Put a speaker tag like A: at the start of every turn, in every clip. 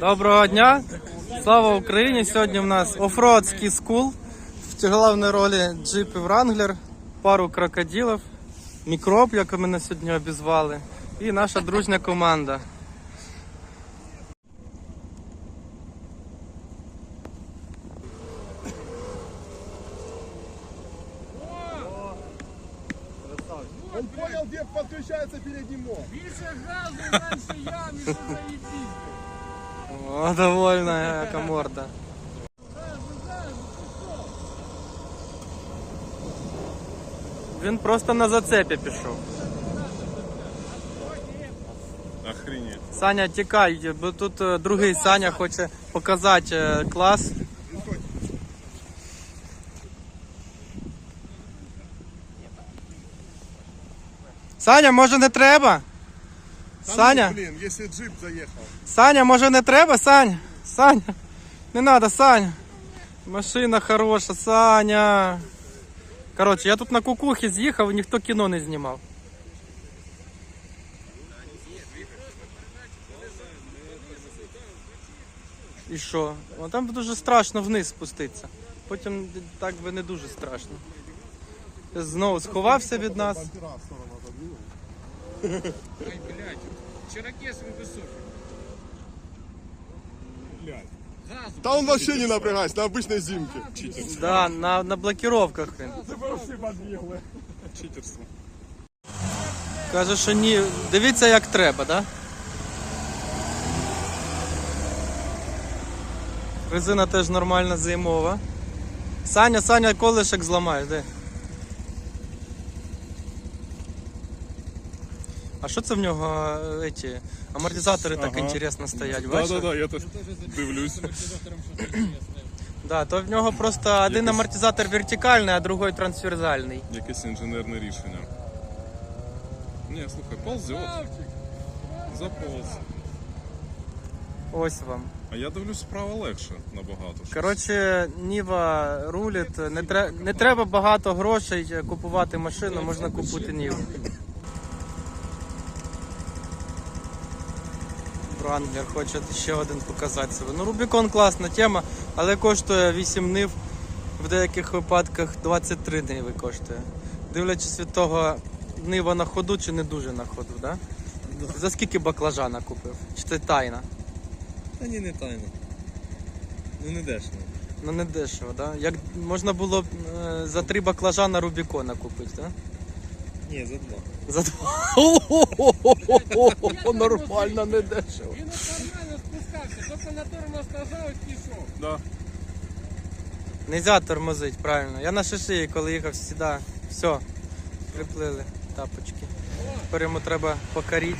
A: Доброго дня! Слава Україні! Сьогодні в нас офроадський скул. В головній ролі джип і Wrangler, пару крокодилів, мікроб, як мене сьогодні обізвали, і наша дружня команда.
B: Он понял, где подключается передний мост.
C: Більше газу, менше ям, і що заїбіть.
A: О, довольна яка морда. Він просто на зацепі пішов.
B: Охренеть.
A: Саня, тікай, бо тут е, другий Саня хоче показати е, клас. Саня, може не треба? Саня,
B: Блин, если джип заехал.
A: Саня, може не треба, Саня? Саня, не надо, Саня. Машина хороша, Саня. Коротше, я тут на кукухі з'їхав і ніхто кіно не знімав. І що? О, там дуже страшно вниз спуститися. Потім так би не дуже страшно. Знову сховався від нас.
C: Ай, блядь, чирокес він високий.
B: Блядь.
C: Газу.
B: Да он вообще не напрягайся, на обычной зимке. Читерство.
A: Да, на, на блокировках
B: подбегло. Читерство.
A: Каже, що ні. Дивіться, як треба, да? Резина теж нормальна зимова. Саня, Саня, колишек зламаєш, де? А що це в нього е, ці амортизатори так
B: Ага.
A: інтересно стоять,
B: Да,
A: бачиш?
B: да, да, я тут дивлюсь.
A: Да, то в нього просто один
B: Якось-
A: амортизатор вертикальний, а другий трансверсальний.
B: Якесь інженерне рішення. Ні, слухай, ползет. Заполз.
A: Ось вам.
B: А я дивлюсь, справа легше набагато.
A: Коротше, Ніва рулить. Не, тре- не треба багато грошей купувати машину, можна купити Ніву. Вранглер хоче ще один показати себе. Ну, Рубікон класна тема, але коштує 8 нив, в деяких випадках 23 ниви коштує. Дивлячись від того, нива на ходу чи не дуже на ходу, да? За скільки баклажана купив? Чи це тайна?
D: Та ні, не тайно. Ну не дешево.
A: Ну не дешево, да? Як можна було б е, за три баклажана Рубікона купити, да?
D: Ні, за два.
A: За два. Нормально, не дешево.
C: Він нормально спускався, тільки на тормоз нажав і пішов.
B: Да.
A: Нельзя тормозить, правильно. Я на шишиї, коли їхав сюди, все, приплили тапочки. Тепер йому треба покорити.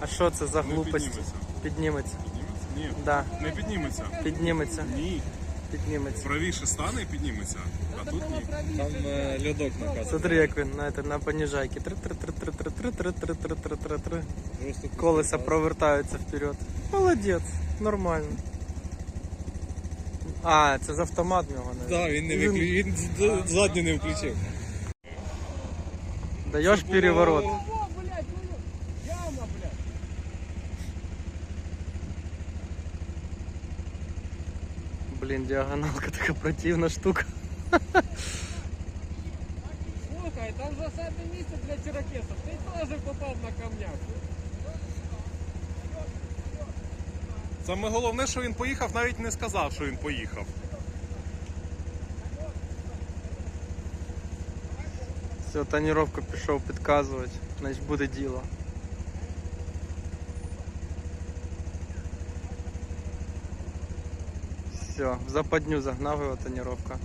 A: А що це за
B: Не
A: глупость?
B: підніметься.
A: Підніметься.
B: Підніметься? Ні.
A: Да,
B: Не підніметься.
A: підніметься,
B: Ні.
A: підніметься.
B: Правіше стане і підніметься. А тут ні.
D: Там е, льодок накатаний.
A: Смотри, як він на, это, на поніжайки. Три-три-три-три-три-три-три-три-три-три-три.
D: Просто
A: Колеса провертаються вперед. Молодець, нормально. А, це з автомат в нього, не
D: Так, він не виключив. Він з- задню не включив.
A: Даєш переворот.
C: О, блядь, ну, яма, блядь.
A: Блін, діагоналка така противна штука.
C: Слухай, там засадне місце для чирокесів. Ти теж попав на камняк.
B: Саме головне, що він поїхав, навіть не сказав, що він поїхав.
A: Все, тоніровку пішов підказувати, значить буде діло. Все, в западню загнав його тоніровка.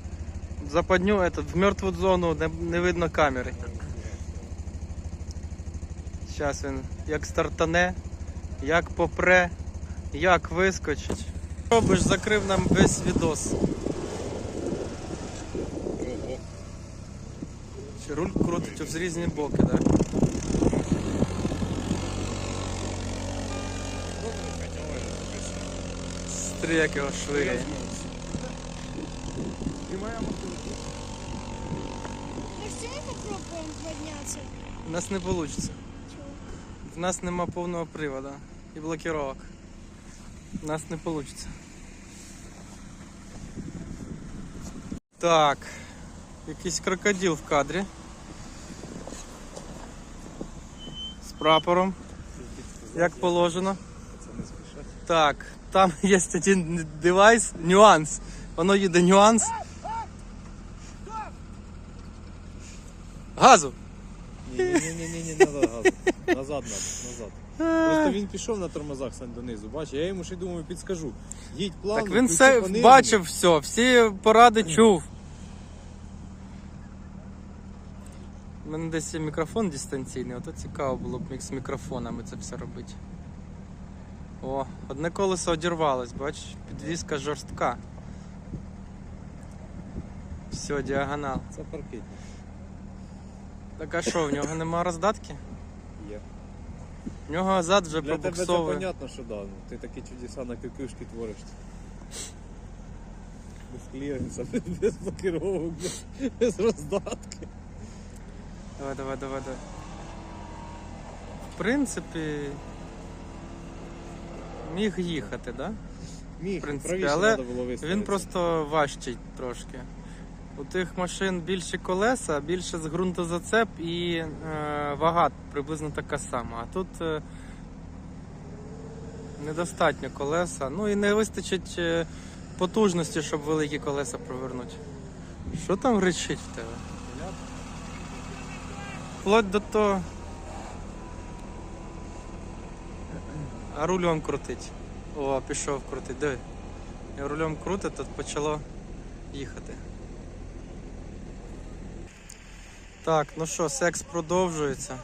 A: В западню, этот, в мертву зону не, не видно камери. Зараз він як стартане, як попре, як вискочить. Робиш, закрив нам весь відос. Чи руль крутить в різні боки, так? Смотри, як його швиряє.
E: Давай попробуем подняться.
A: У нас не вийде. В нас нема повного приводу. і блокировок. У нас не вийде. Так, якийсь крокодил в кадрі. З прапором, як положено. Так, там є один девайс, нюанс. Воно їде нюанс. Газу!
D: Ні, ні, ні, ні, ні, не треба газу. Назад треба, назад. Просто він пішов на тормозах сань донизу, бачиш, я йому ще й думаю, підскажу. Їдь плавно,
A: Так він
D: включи
A: все
D: по
A: бачив все, всі поради чув. У мене десь є мікрофон дистанційний, ото цікаво було б з мікрофонами це все робити. О, одне колесо одірвалось, бачиш, підвізка жорстка. Все, діагонал.
D: Це паркетник.
A: Так а що, в нього нема роздатки?
D: Є.
A: В нього зад вже
D: Для тебе це
A: пробуксовує.
D: понятно, що да. ну, Ти такі чудеса на кикишки твориш. Без кліренса, без блокировок, без, без роздатки.
A: Давай, давай, давай, давай. В принципі, міг їхати, да?
D: Міг,
A: В принципі,
D: правіше
A: але
D: треба було виставити.
A: Він просто важчий трошки. У тих машин більші колеса, більше з ґрунтозацеп і е, вага приблизно така сама. А тут е, недостатньо колеса. Ну і не вистачить е, потужності, щоб великі колеса провернути. Що там речить в тебе? Вплоть до того. А рулем крутить. О, пішов крутить. Диви. І рулем крутить, тут почало їхати. Так, ну що, секс продовжується.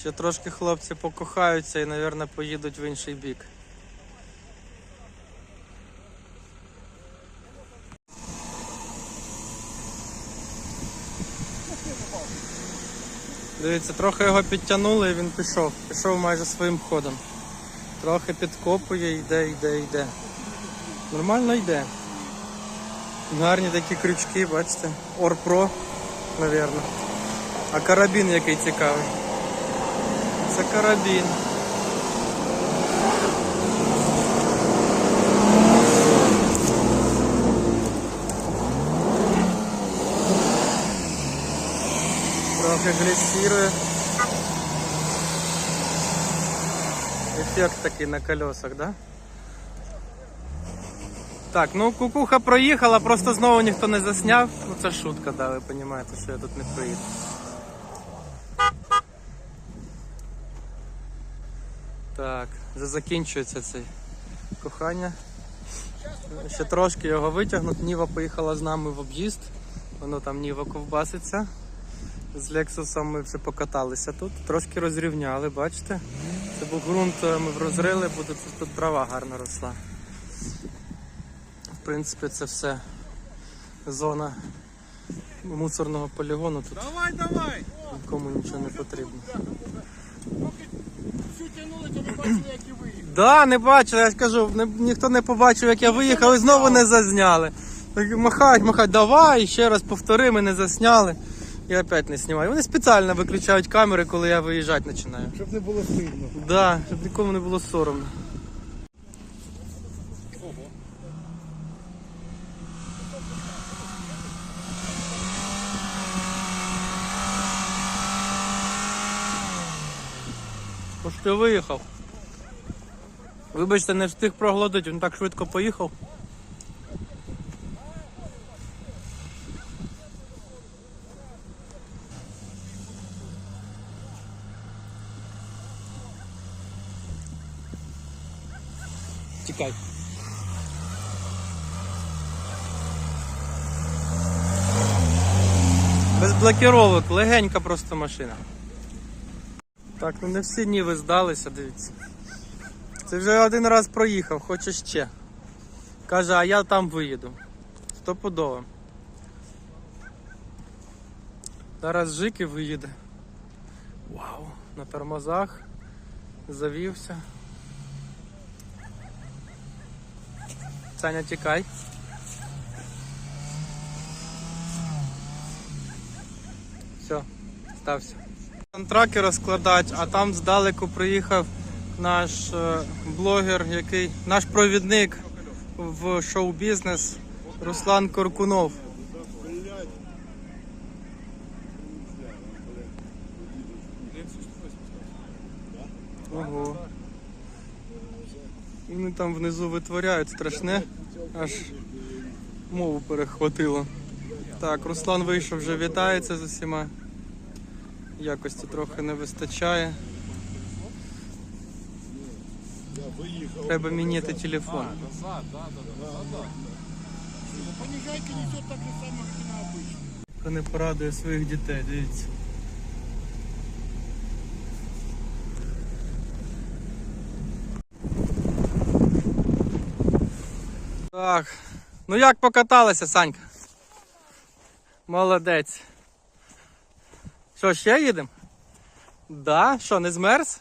A: Ще трошки хлопці покохаються і, мабуть, поїдуть в інший бік. Дивіться, трохи його підтягнули і він пішов. Пішов майже своїм ходом. Трохи підкопує, йде, йде, йде. Нормально йде. Гарні такі крючки, бачите. Орпро, мабуть. А карабін який цікавий. Це карабін. Трохи гліссирує. Ефект такий на колесах, да? Так, ну кукуха проїхала, просто знову ніхто не засняв. Ну це шутка, да, ви розумієте, що я тут не проїду. Так, вже закінчується це кохання. Ще трошки його витягнуть. Ніва поїхала з нами в об'їзд. Воно там Ніва ковбаситься. З Лексусом ми вже покаталися тут, трошки розрівняли, бачите? Це був ґрунт, е, ми розрили, буде тут, тут трава гарно росла. В принципі, це все зона мусорного полігону. Тут
B: Давай, давай!
A: нікому нічого не потрібно.
C: Всю не бачили, як і виїхали.
A: Да, не бачили, я ж кажу, не, ніхто не побачив, як я виїхав і знову не зазняли. Так махають, махають, давай, ще раз повтори, ми не засняли. І опять не знімаю. Вони спеціально виключають камери, коли я виїжджати починаю.
D: Щоб не було стидно.
A: Да, щоб нікому не було соромно. Ось ти виїхав. Вибачте, не встиг проглотити, він так швидко поїхав. Тікай. Без блокировок, легенька просто машина. Так, ну не всі ніви здалися, дивіться. Це вже один раз проїхав, хоче ще. Каже, а я там виїду. Стопудово. Зараз Жики виїде. Вау, на тормозах. Завівся. Саня, тікай. Все, стався. Траки розкладати, а там здалеку приїхав наш е, блогер, який наш провідник в шоу-бізнес Руслан Коркунов. Ого. Вони там внизу витворяють страшне, аж мову перехватило. Так, Руслан вийшов, вже вітається з усіма. Якості трохи не вистачає. Треба міняти телефон. Хто не порадує своїх дітей, дивіться. Так. Ну як покаталася, Санька? Молодець. Що, ще їдемо? Да? Що, не змерз?